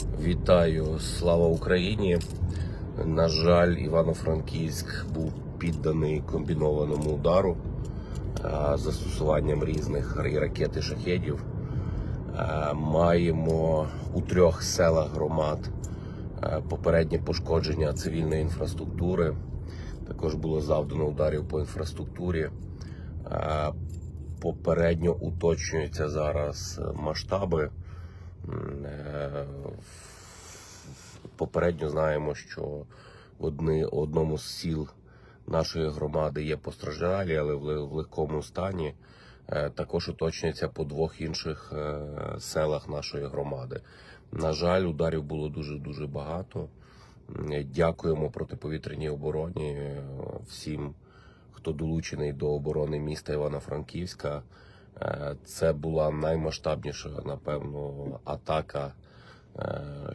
Вітаю, слава Україні. На жаль, Івано-Франківськ був підданий комбінованому удару е, застосуванням різних ракет і шахедів. Е, Маємо у трьох селах громад е, попереднє пошкодження цивільної інфраструктури. Також було завдано ударів по інфраструктурі. Е, Попередньо уточнюються зараз масштаби. Попередньо знаємо, що в одни, одному з сіл нашої громади є постраждалі, але в в легкому стані. Е, Також уточнюється по двох інших е, селах нашої громади. На жаль, ударів було дуже дуже багато. Дякуємо протиповітряній обороні е, всім, хто долучений до оборони міста Івано-Франківська. Це була наймасштабніша, напевно, атака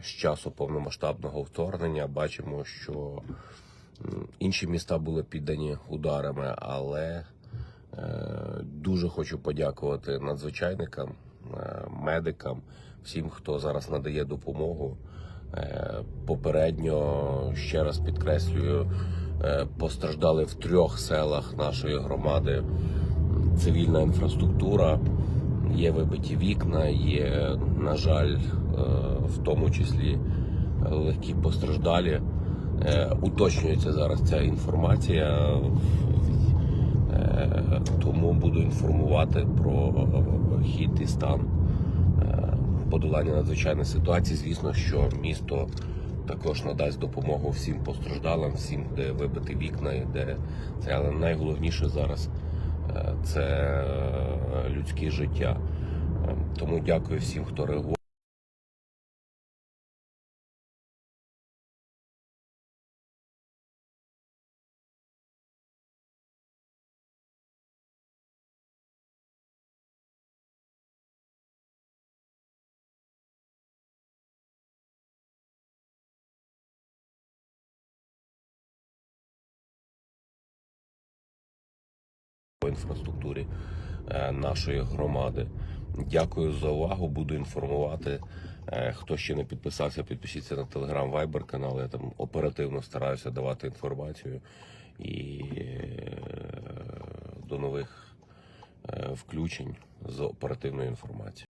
з часу повномасштабного вторгнення. Бачимо, що інші міста були піддані ударами, але е, дуже хочу подякувати надзвичайникам, е, медикам, всім, хто зараз надає допомогу. Е, Попередньо ще раз підкреслюю, е, постраждали в трьох селах нашої громади цивільна інфраструктура, є вибиті вікна, є, на жаль, е, в тому числі легкі постраждалі. Е, Уточнюється зараз ця інформація, Е, тому буду інформувати про хід і стан е, подолання надзвичайної ситуації. Звісно, що місто також надасть допомогу всім постраждалим, всім, де вибиті вікна, і де це але найголовніше зараз е, це е, людське життя. Е, Тому дякую всім, хто реагував. Інфраструктурі е, нашої громади. Дякую за увагу. Буду інформувати. Е, Хто ще не підписався, підпишіться на Telegram Viber канал. Я там оперативно стараюся давати інформацію і е, до нових включень з оперативною інформацією.